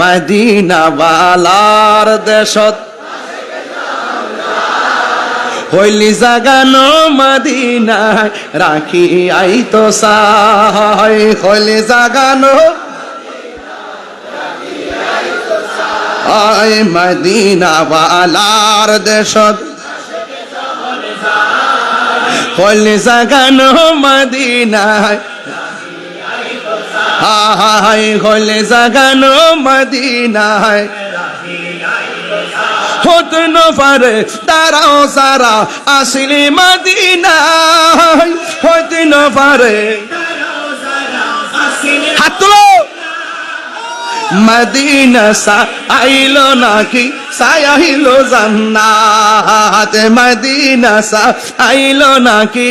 Medina বালার দেশত। হইলি জাগানো মদিনায় রাখি আই তো সাই হইলি জাগানো আয় মদিনা বালার দেশত। হইলি জাগানো মদিনায় হাই হইলে জাগানো মদিনায়। হত পারে তারাও সারা আসিলি মদিনায়। হতে পারে মদিনা সা আইলো নাকি সাইলো জান্নাত। মদিনা সা আইলো নাকি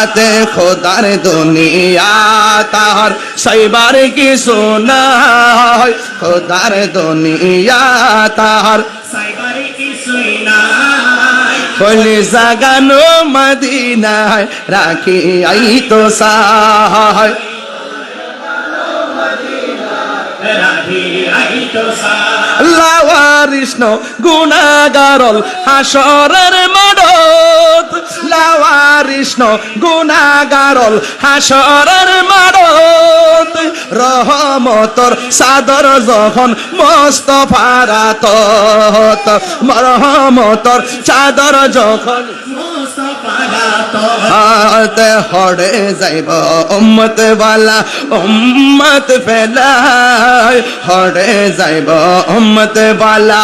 আতে খোদার দুনিয়া, তাহার সাইবার কি সোনায় খোদার দুনিয়া, তাহার বলে জাগানো মদিনায় রাখি আই তো সাহায়। লাওয়ারিষ্ণ গুণাগারল হাসরের মডত লাওয়ারিষ্ণ গুণাগারল, হাসরের মডত রহমতর সাদর যখন মস্ত ফারাত রহমতর চাদর যখন হাতে হড়ে যাইব উম্মত বালা, উম্মত ফেলায় হড়ে যাইব উম্মত বালা।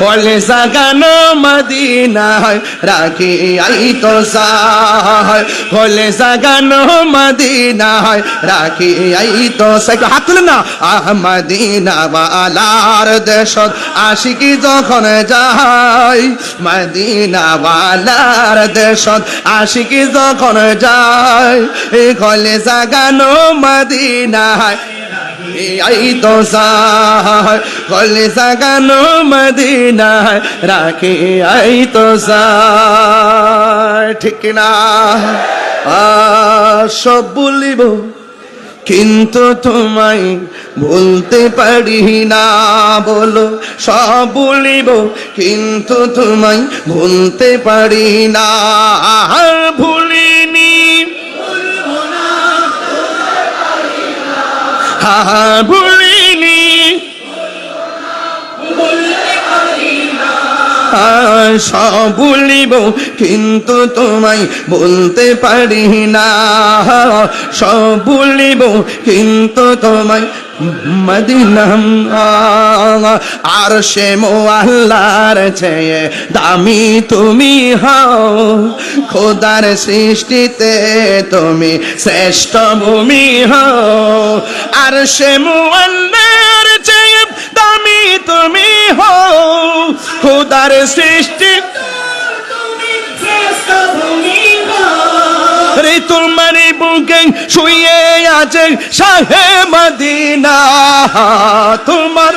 বলে জাগানো মদিনায় রাখি আই তো সাহায় বলে জাগানো মদিনায় রাখি আই তো হাত তুলে না। আহ মদিনা বালার দেশত আশিকি যখন যাই মদিনা বালার দেশত আশিকি যখন যাই কলে জাগানো মদিনায় আই তো সাহায় কলে রাখি আই তো সায় ঠিক না? সব বলিব, কিন্তু তোমায় বলতে পারি না। বলো, সব বলিব, কিন্তু তোমায় ভুলতে পারি না। আর ভুলিনি। সব কিন্তু তোমায় বলতে পারি না। সব ভুলিব, কিন্তু তোমায় মদিনাম। আর সে মো আল্লাহর চেয়ে দামি তুমি হও। খোদার সৃষ্টিতে তুমি শ্রেষ্ঠ ভূমি হও। আর সে মো আল্লাহর চেয়ে দামি তুমি হও। খোদার সৃষ্টি রে তোমার বুকে শুয়ে আছে শাহে মদিনা। তোমার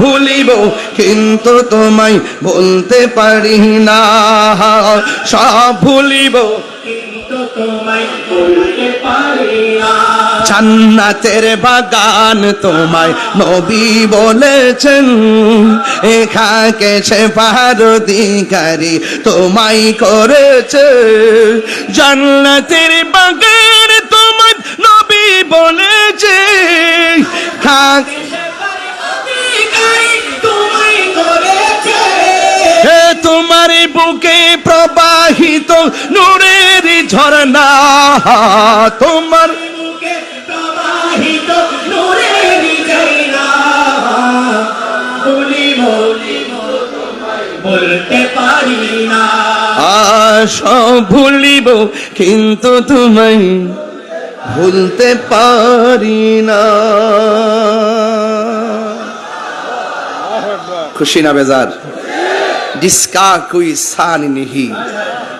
ভুলিব, কিন্তু তোমায় বলতে পারি না। সব ভুলিব জান্নাতের বাগান তোমায় নবী বলেছেন এখাকে সে পারদিকারী তোমায় করেছে। জান্নাতের বাগান তোমায় নবী বলেছে তোমার বুকে প্রবাহিত নূরের ঝরনা তোমার বলতে পারি ভুলিব, কিন্তু তোমায় ভুলতে পারি না। খুশি না বেজার? जिसका कोई सान नहीं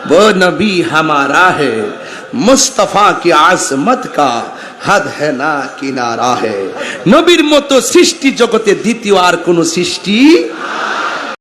वो नबी हमारा है मुस्तफा की आजमत का হাদ है না কিনারা है নবীর মতো সৃষ্টি জগতে দ্বিতীয় আর কোন সৃষ্টি